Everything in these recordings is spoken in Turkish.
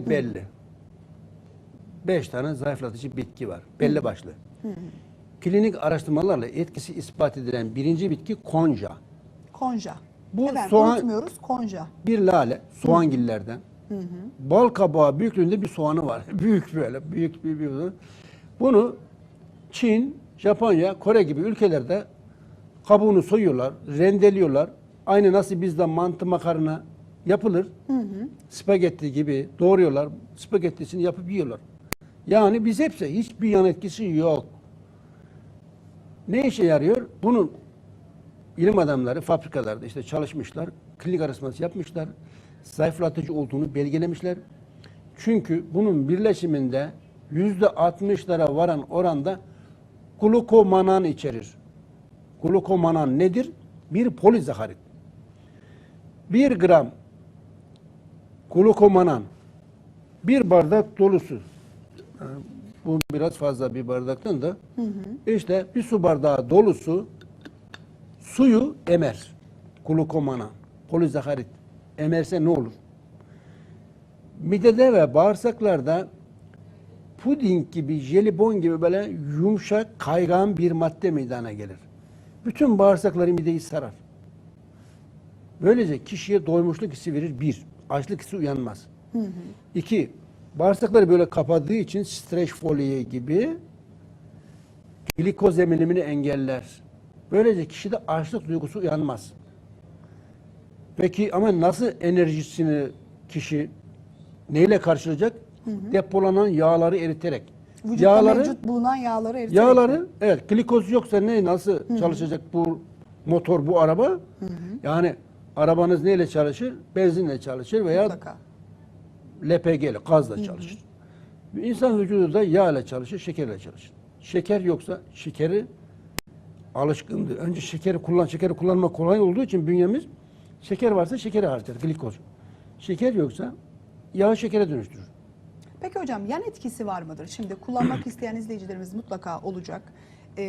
belli. Beş tane zayıflatıcı bitki var. Belli başlı. Klinik araştırmalarla etkisi ispat edilen birinci bitki konca. Konja. Bu Efendim, soğan- unutmuyoruz konja. Bir lale, soğangillerden. Bal kabağı büyüklüğünde bir soğanı var. büyük böyle, büyük bir, bir Bunu Çin, Japonya, Kore gibi ülkelerde kabuğunu soyuyorlar, rendeliyorlar. Aynı nasıl bizde mantı makarna yapılır. Spagetti gibi doğruyorlar. Spagettisini yapıp yiyorlar. Yani biz hepsi hiçbir yan etkisi yok. Ne işe yarıyor? Bunun ilim adamları fabrikalarda işte çalışmışlar, klinik araştırması yapmışlar, zayıflatıcı olduğunu belgelemişler. Çünkü bunun birleşiminde yüzde 60'lara varan oranda glukomanan içerir. Glukomanan nedir? Bir polizaharit. Bir gram glukomanan bir bardak dolusu. Bu biraz fazla bir bardaktan da. işte bir su bardağı dolusu suyu emer. Glukomana, polizaharit. Emerse ne olur? Midede ve bağırsaklarda puding gibi, jelibon gibi böyle yumuşak, kaygan bir madde meydana gelir. Bütün bağırsakları mideyi sarar. Böylece kişiye doymuşluk hissi verir bir. Açlık hissi uyanmaz. İki, bağırsakları böyle kapadığı için streç folye gibi glikoz emilimini engeller. Böylece kişide açlık duygusu uyanmaz. Peki ama nasıl enerjisini kişi neyle karşılayacak? Depolanan yağları eriterek. Vücutta mevcut bulunan yağları eriterek. Yağları evet glikoz yoksa ne nasıl çalışacak bu motor bu araba? Yani arabanız neyle çalışır? Benzinle çalışır veya Mutlaka. LPG ile gazla çalışır. İnsan vücudu da yağ ile çalışır, şekerle çalışır. Şeker yoksa şekeri alışkındı. Önce şekeri kullan, şekeri kullanmak kolay olduğu için bünyemiz şeker varsa şekeri harcar, glikoz. Şeker yoksa yağı şekere dönüştürür. Peki hocam yan etkisi var mıdır? Şimdi kullanmak isteyen izleyicilerimiz mutlaka olacak. Ee,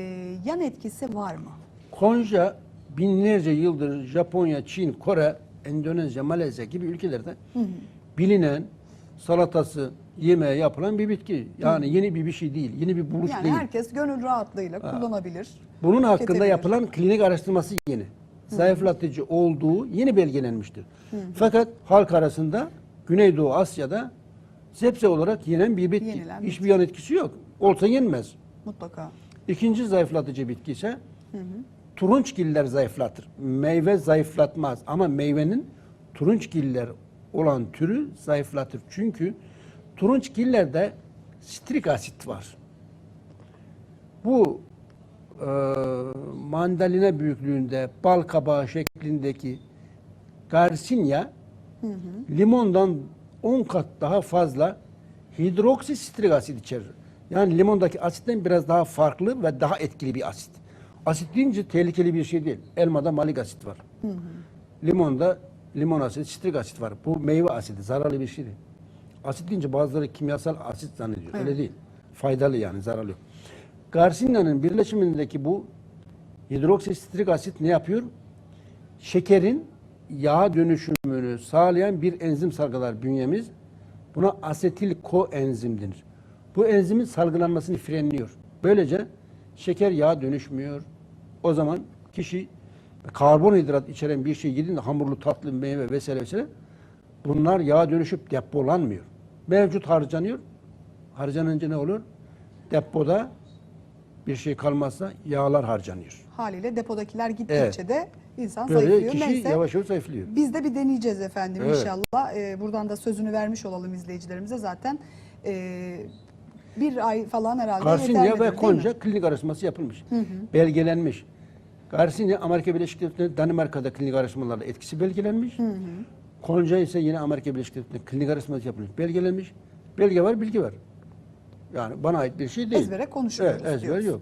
yan etkisi var mı? Konja binlerce yıldır Japonya, Çin, Kore, Endonezya, Malezya gibi ülkelerde bilinen salatası, yemeğe yapılan bir bitki. Yani yeni bir bir şey değil, yeni bir buluş Yani değil. herkes gönül rahatlığıyla kullanabilir. Bunun hakkında yapılan klinik araştırması yeni. Zayıflatıcı olduğu yeni belgelenmiştir. Fakat halk arasında Güneydoğu Asya'da zepse olarak yenen bir bitki. Yenilen Hiçbir yan etkisi yok. Olsa yenmez. Mutlaka. İkinci zayıflatıcı bitki ise turunçgiller zayıflatır. Meyve zayıflatmaz ama meyvenin turunçgiller olan türü zayıflatır. Çünkü turunçgillerde strik asit var. Bu e, mandalina büyüklüğünde bal kabağı şeklindeki garsinya limondan 10 kat daha fazla hidroksistrik asit içerir. Yani limondaki asitten biraz daha farklı ve daha etkili bir asit. Asit deyince tehlikeli bir şey değil. Elmada malik asit var. Limonda limon asidi, sitrik asit var. Bu meyve asidi, zararlı bir şey değil. Asit deyince bazıları kimyasal asit zannediyor. Öyle Evet. değil. Faydalı yani, zararlı yok. Garsinyanın birleşimindeki bu hidroksistrik asit ne yapıyor? Şekerin yağ dönüşümünü sağlayan bir enzim salgılar bünyemiz. Buna asetil koenzim denir. Bu enzimin salgılanmasını frenliyor. Böylece şeker yağ dönüşmüyor. O zaman kişi karbonhidrat içeren bir şey yediğinde hamurlu tatlı meyve vesaire vesaire bunlar yağ dönüşüp depolanmıyor. Mevcut harcanıyor. Harcanınca ne olur? Depoda bir şey kalmazsa yağlar harcanıyor. Haliyle depodakiler gittikçe Evet. de insan Böyle zayıflıyor. kişi Neyse yavaş yavaş zayıflıyor. biz de bir deneyeceğiz efendim Evet. inşallah. Ee, buradan da sözünü vermiş olalım izleyicilerimize zaten. Ee, bir ay falan herhalde yeterlidir, ve Konca klinik araştırması yapılmış. Belgelenmiş. Garcinia Amerika Birleşik Devletleri Danimarka'da klinik araştırmalarda etkisi belgelenmiş. Konca ise yine Amerika Birleşik Devletleri'nde klinik araştırması yapılmış. Belgelenmiş. Belge var, bilgi var. Yani bana ait bir şey değil. Ezbere konuşuyoruz Evet, ezber diyoruz. yok.